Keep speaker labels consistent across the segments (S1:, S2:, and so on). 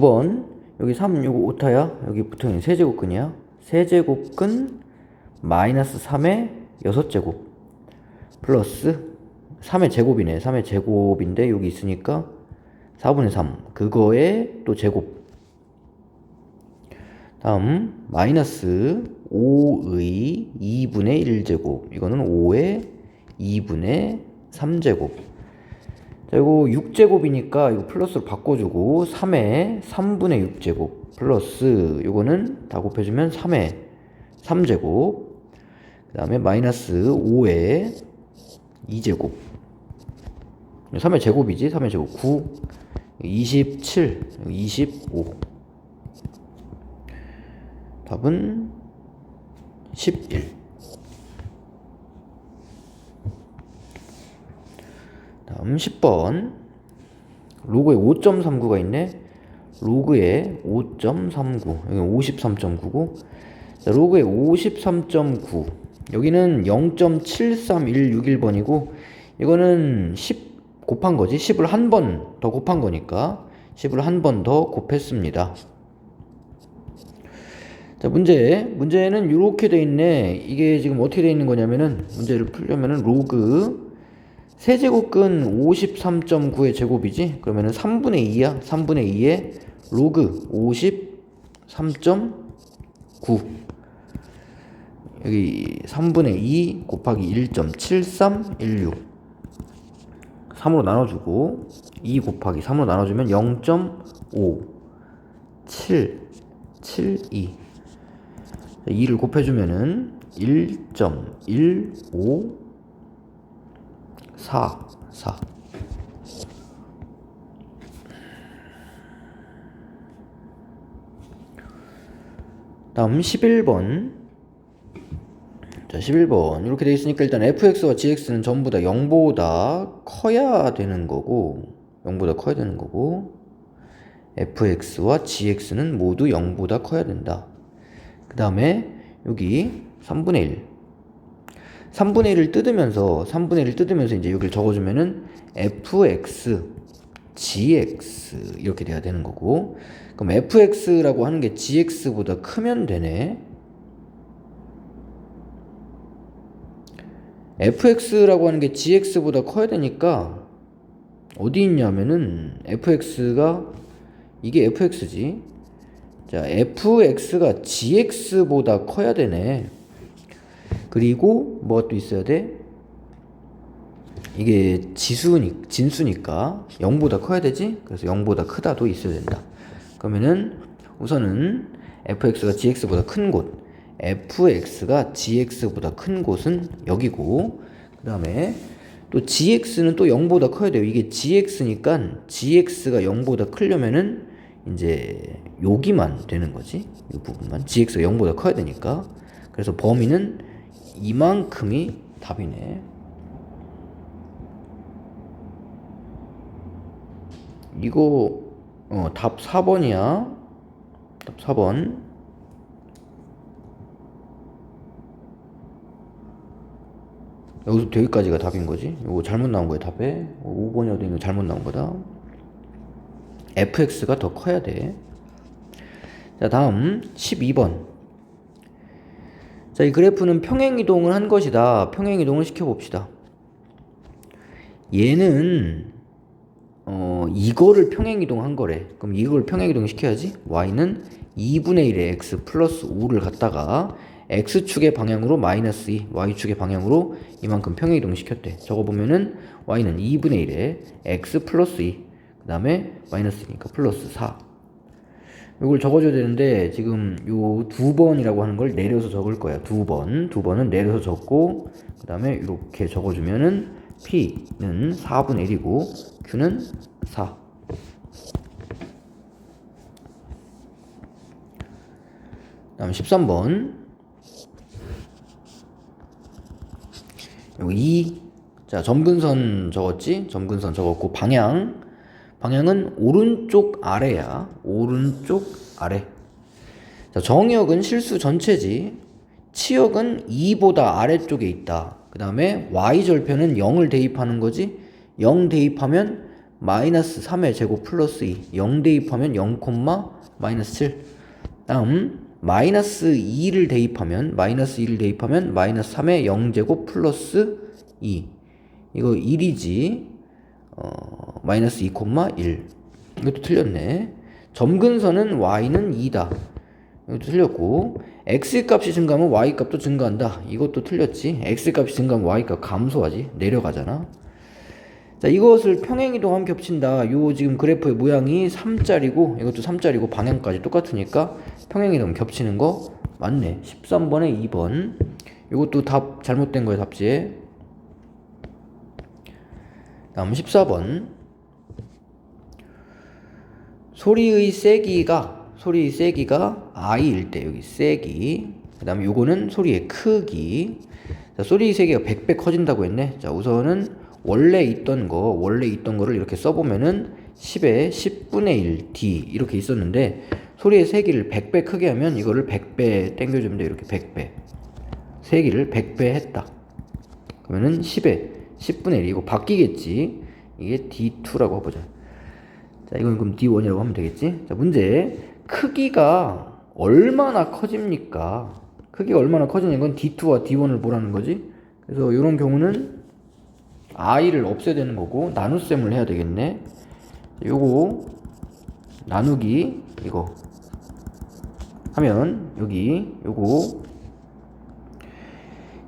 S1: 9번 여기 3 요거 오타야? 여기 붙어있는 세제곱근이야. 세제곱근 마이너스 3의 6제곱 플러스 3의 제곱이네. 3의 제곱인데 여기 있으니까 4분의 3 그거에 또 제곱. 다음 마이너스 5의 2분의 1제곱. 이거는 5의 2분의 3제곱 자 이거 6제곱이니까 이거 플러스로 바꿔주고 3의 3분의 6제곱 플러스 이거는 다 곱해주면 3의 3제곱. 그 다음에 마이너스 5의 2제곱. 3의 제곱이지? 3의 제곱 9 27 25 답은 11 다음 10번. 로그에 5.39가 있네. 로그에 5.39 여기 53.9고. 자, 로그에 53.9 여기는 0.73161번이고 이거는 10 곱한 거지? 10을 한 번 더 곱한 거니까 10을 한 번 더 곱했습니다. 자 문제. 문제는 이렇게 돼 있네. 이게 지금 어떻게 돼 있는 거냐면은 문제를 풀려면은 로그 세제곱근 53.9의 제곱이지? 그러면은 3분의 2야? 3분의 2의 로그 53.9 여기 3분의 2 곱하기 1.7316 3으로 나눠주고 2 곱하기 3으로 나눠주면 0.5 7 7 2 2를 곱해주면은 1.15 4 4 다음 11번. 자 11번. 이렇게 돼 있으니까 일단 fx와 gx는 전부 다 0보다 커야 되는 거고 0보다 커야 되는 거고 fx와 gx는 모두 0보다 커야 된다. 그 다음에 여기 3분의 1 3분의 1을 뜯으면서 3분의 1을 뜯으면서 이제 여기를 적어주면은 fx gx 이렇게 돼야 되는 거고. 그럼 fx라고 하는 게 gx보다 크면 되네. Fx라고 하는 게 gx보다 커야 되니까 어디 있냐면은 fx가 이게 fx지. 자 fx가 gx보다 커야 되네 그리고 뭐가 또 있어야 돼? 이게 지수니 진수니까 0보다 커야 되지? 그래서 0보다 크다도 있어야 된다. 그러면은 우선은 fx가 gx보다 큰 곳 fx가 gx보다 큰 곳은 여기고 그 다음에 또 gx는 또 0보다 커야 돼요. 이게 gx니까 gx가 0보다 크려면은 이제 여기만 되는 거지 이 부분만. gx가 0보다 커야 되니까. 그래서 범위는 이만큼이 답이네 이거 어, 답 4번이야 답 4번 여기서 여기까지가 답인 거지. 이거 잘못 나온 거야, 답에. 5번이 어디 있는 잘못 나온 거다. fx가 더 커야 돼. 자, 다음 12번. 자, 이 그래프는 평행 이동을 한 것이다. 평행 이동을 시켜 봅시다. 얘는 어, 이거를 평행 이동한 거래. 그럼 이걸 평행 이동 시켜야지. y는 2분의 1의 x 플러스 5를 갖다가 x축의 방향으로 마이너스 2, y축의 방향으로 이만큼 평행 이동 시켰대. 저거 보면은 y는 2분의 1에 x 플러스 2, 그 다음에 마이너스 2니까 플러스 4. 이걸 적어줘야 되는데 지금 요 두 번이라고 하는 걸 내려서 적을 거야. 두 번. 두 번은 내려서 적고 그 다음에 이렇게 적어주면은 p는 4분의 1이고 q는 4. 다음 13번 여기 2. 자, 점근선 적었지? 점근선 적었고, 방향. 방향은 오른쪽 아래야. 오른쪽 아래. 자, 정역은 실수 전체지. 치역은 2보다 아래쪽에 있다. 그 다음에 y절편은 0을 대입하는 거지. 0 대입하면 마이너스 3의 제곱 플러스 2 0 대입하면 0, 마이너스 7 다음 마이너스 2를 대입하면 마이너스 2를 대입하면 마이너스 3의 0제곱 플러스 2 이거 1이지 어, 마이너스 2, 1 이것도 틀렸네. 점근선은 y는 2다. 이것도 틀렸고 x 값이 증가하면 y 값도 증가한다. 이것도 틀렸지. x 값이 증가하면 y 값 감소하지. 내려가잖아. 자 이것을 평행이동하면 겹친다. 요 지금 그래프의 모양이 3짜리고 이것도 3짜리고 방향까지 똑같으니까 평행이동 겹치는 거 맞네. 13번에 2번. 이것도 답 잘못된 거예요 답지에 다음 14번. 소리의 세기가 소리의 세기가 i일 때 여기 세기. 그 다음에 요거는 소리의 크기. 자, 소리의 세기가 100배 커진다고 했네. 자 우선은 원래 있던 거 원래 있던 거를 이렇게 써보면은 10에 10분의 1 d 이렇게 있었는데 소리의 세기를 100배 크게 하면 이거를 100배 땡겨주면 돼 이렇게 100배. 세기를 100배 했다. 그러면은 10에 10분의 1 이거 바뀌겠지? 이게 d2라고 해보자. 자 이건 그럼 d1이라고 하면 되겠지? 자 문제. 크기가 얼마나 커집니까? 크기가 얼마나 커지는 건 d2와 d1을 보라는 거지. 그래서 이런 경우는 i를 없애야 되는 거고 나눗셈을 해야 되겠네. 요거 나누기 이거 하면 여기 요거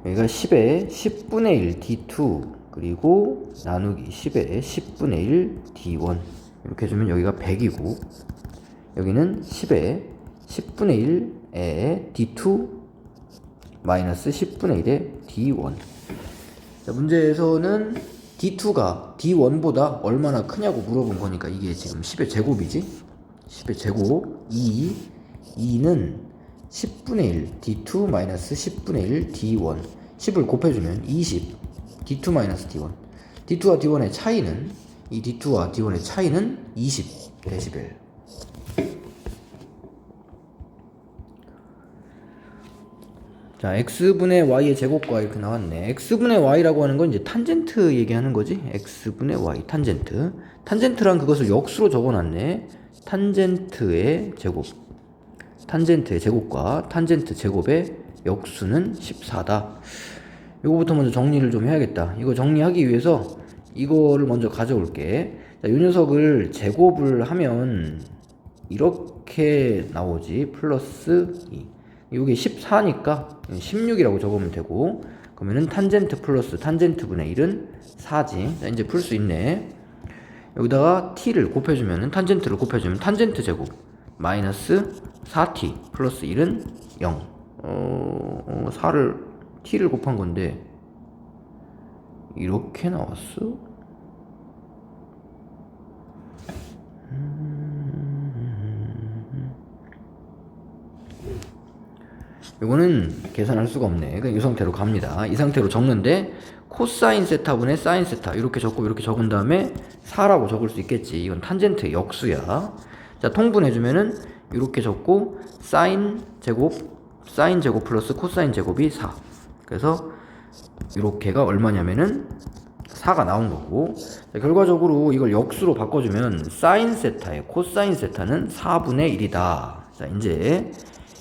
S1: 여기가 10에 10분의 1 d2 그리고 나누기 10에 10분의 1 d1 이렇게 해주면 여기가 100이고 여기는 10에 10분의 1에 d2 마이너스 10분의 1에 d1 자, 문제에서는 d2가 d1보다 얼마나 크냐고 물어본 거니까 이게 지금 10의 제곱이지? 10의 제곱 2 2는 10분의 1 d2 마이너스 10분의 1 d1 10을 곱해주면 20 d2 마이너스 d1 d2와 d1의 차이는 이 d2와 d1의 차이는 20 데시벨 자, x분의 y의 제곱과 이렇게 나왔네. x분의 y라고 하는 건 이제 탄젠트 얘기하는 거지. x분의 y, 탄젠트. 탄젠트란 그것을 역수로 적어놨네. 탄젠트의 제곱. 탄젠트의 제곱과 탄젠트 제곱의 역수는 14다. 이거부터 먼저 정리를 좀 해야겠다. 이거 정리하기 위해서 이거를 먼저 가져올게. 자, 이 녀석을 제곱을 하면 이렇게 나오지. 플러스 2. 이게 14니까 16이라고 적으면 되고 그러면은 탄젠트 플러스 탄젠트 분의 1은 4지 자, 이제 풀 수 있네 여기다가 t를 곱해주면은 탄젠트를 곱해주면 탄젠트 제곱 마이너스 4t 플러스 1은 0 어, 어 4를 t를 곱한 건데 이렇게 나왔어? 이거는 계산할 수가 없네. 그냥 이 상태로 갑니다. 이 상태로 적는데 코사인 세타분의 사인 세타 이렇게 적고 이렇게 적은 다음에 4라고 적을 수 있겠지. 이건 탄젠트 역수야. 자 통분해주면은 이렇게 적고 사인 제곱 사인 제곱 플러스 코사인 제곱이 4. 그래서 이렇게가 얼마냐면은 4가 나온 거고. 자, 결과적으로 이걸 역수로 바꿔주면 사인 세타의 코사인 세타는 4분의 1이다. 자 이제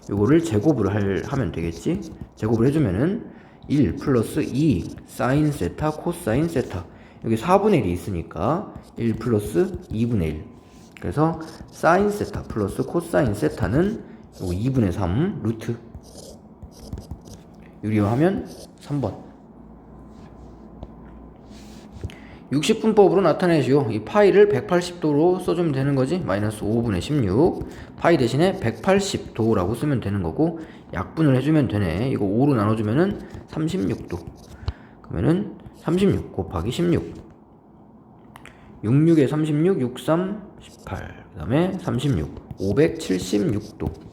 S1: 요거를 제곱을 할, 하면 되겠지? 제곱을 해주면은 1 플러스 2 사인 세타 코사인 세타. 여기 4분의 1이 있으니까 1 플러스 2분의 1 그래서 사인 세타 플러스 코사인 세타는 요거 2분의 3 루트 유리화하면 3번 60분법으로 나타내시오. 이 파이를 180도로 써주면 되는 거지. 마이너스 5분의 16. 파이 대신에 180도라고 쓰면 되는 거고, 약분을 해주면 되네. 이거 5로 나눠주면은 36도. 그러면은 36 곱하기 16. 66에 36, 63, 18. 그 다음에 36. 576도.